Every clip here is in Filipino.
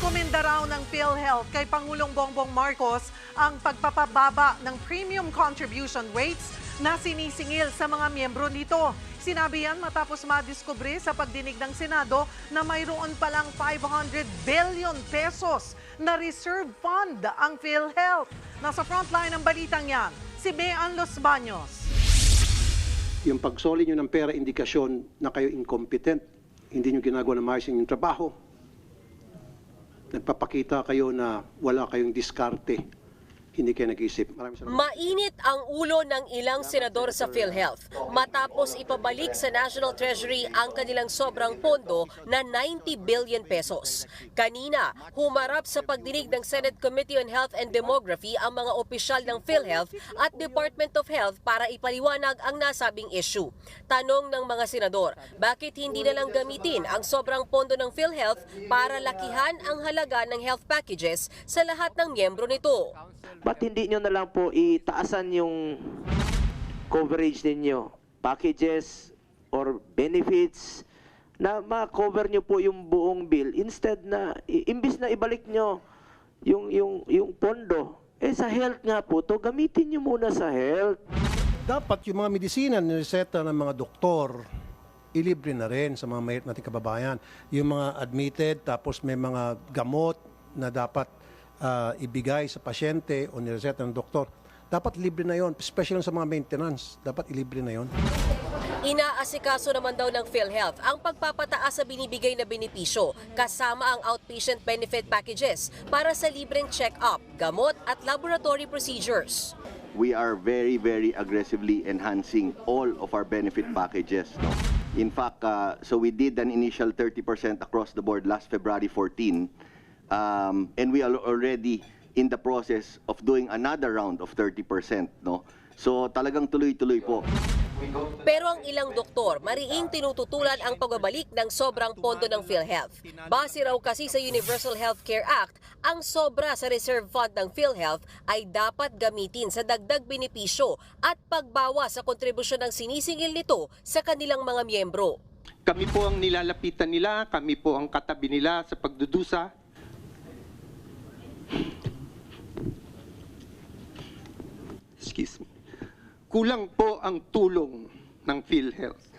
Inirekomenda raw ng PhilHealth kay Pangulong Bongbong Marcos ang pagpapababa ng premium contribution rates na sinisingil sa mga miyembro nito. Sinabi yan matapos madiskubre sa pagdinig ng Senado na mayroon palang 500 billion pesos na reserve fund ang PhilHealth. Nasa frontline ng balitang yan, si Bean Los Baños. yung pagsoli nyo ng pera, indikasyon na kayo incompetent, hindi nyo ginagawa ng maayos yung trabaho, nagpapakita kayo na wala kayong diskarte, hindi kayo nag-isip. Mainit ang ulo ng ilang senador sa PhilHealth matapos ipabalik sa National Treasury ang kanilang sobrang pondo na 90 billion pesos. Kanina, humarap sa pagdinig ng Senate Committee on Health and Demography ang mga opisyal ng PhilHealth at Department of Health para ipaliwanag ang nasabing issue. Tanong ng mga senador, bakit hindi na lang gamitin ang sobrang pondo ng PhilHealth para lakihan ang halaga ng health packages sa lahat ng miyembro nito? Ba't hindi nyo na lang po itaasan yung coverage ninyo? Packages or benefits na ma-cover nyo po yung buong bill instead na imbis na ibalik nyo yung yung yung pondo eh sa health nga po to gamitin nyo muna sa health Dapat yung mga medisina nireseta ng mga doktor, ilibre na rin sa mga mahirap nating kababayan. Yung mga admitted, tapos may mga gamot na dapat ah, ibigay sa pasyente o nireseta ng doktor, dapat libre na yon, especially sa mga maintenance. Dapat ilibre na yon. Inaasikaso naman daw ng PhilHealth ang pagpapataas sa binibigay na benepisyo kasama ang outpatient benefit packages para sa libreng check-up, gamot at laboratory procedures. we are very, very aggressively enhancing all of our benefit packages. No? In fact, uh, so we did an initial 30% across the board last February 14, um, and we are already in the process of doing another round of 30%. No? So talagang tuloy-tuloy po. Pero ang ilang doktor, mariing tinututulan ang pagbabalik ng sobrang pondo ng PhilHealth. Base raw kasi sa Universal Healthcare Act, ang sobra sa reserve fund ng PhilHealth ay dapat gamitin sa dagdag benepisyo at pagbawa sa kontribusyon ng sinisingil nito sa kanilang mga miyembro. Kami po ang nilalapitan nila, kami po ang katabi nila sa pagdudusa. Excuse me. Kulang po ang tulong ng PhilHealth.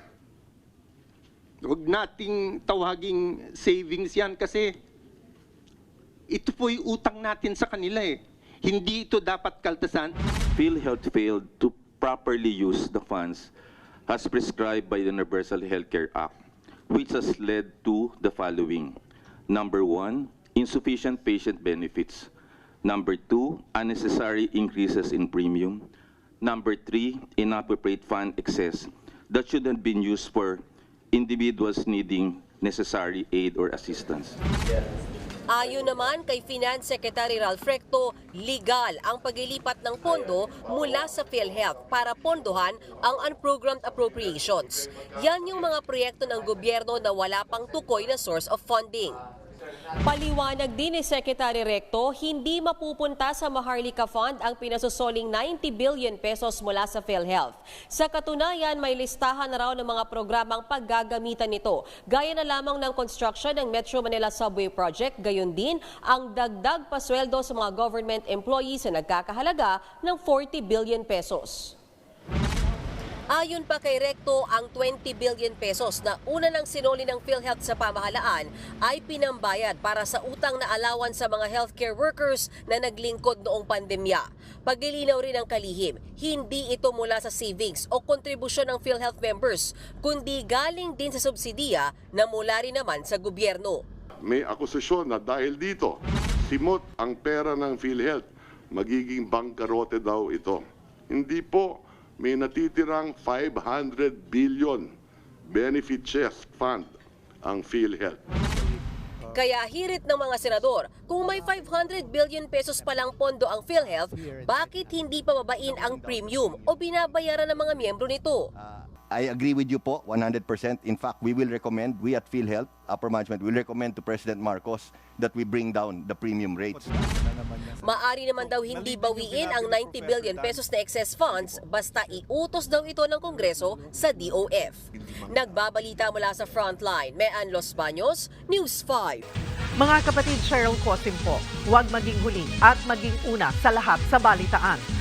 Huwag nating tawaging savings yan kasi ito po yung utang natin sa kanila eh. Hindi ito dapat kaltasan. PhilHealth failed to properly use the funds as prescribed by the Universal Healthcare Act, which has led to the following. Number one, insufficient patient benefits. Number two, unnecessary increases in premium. Number three, inappropriate fund excess that should have been used for individuals needing necessary aid or assistance. Ayon naman kay Finance Secretary Ralph Recto, legal ang paglilipat ng pondo mula sa PhilHealth para pondohan ang unprogrammed appropriations. Yan yung mga proyekto ng gobyerno na wala pang tukoy na source of funding. Paliwanag din ni Secretary Recto, hindi mapupunta sa Maharlika Fund ang pinasusoling 90 billion pesos mula sa PhilHealth. Sa katunayan, may listahan na raw ng mga programang paggagamitan nito. Gaya na lamang ng construction ng Metro Manila Subway Project, gayon din ang dagdag pasweldo sa mga government employees na nagkakahalaga ng 40 billion pesos. Ayon pa kay Recto, ang 20 billion pesos na una ng sinuli ng PhilHealth sa pamahalaan ay pinambayad para sa utang na alawan sa mga healthcare workers na naglingkod noong pandemya. Paglilinaw rin ng kalihim, hindi ito mula sa savings o kontribusyon ng PhilHealth members, kundi galing din sa subsidiya na mula rin naman sa gobyerno. may akusasyon na dahil dito, simot ang pera ng PhilHealth, magiging bangkarote daw ito. Hindi po, may natitirang 500 billion benefit chest fund ang PhilHealth. Kaya hirit ng mga senador, kung may 500 billion pesos palang pondo ang PhilHealth, bakit hindi pa babain ang premium o binabayaran ng mga miyembro nito? I agree with you po 100%. In fact, we will recommend, we at PhilHealth, upper management, will recommend to President Marcos that we bring down the premium rates. Maari naman daw hindi bawiin ang 90 billion pesos na excess funds basta iutos daw ito ng Kongreso sa DOF. Nagbabalita mula sa Frontline, Mean Los Baños, News 5. Mga kapatid Cheryl Cosim po, huwag maging huli at maging una sa lahat sa balitaan.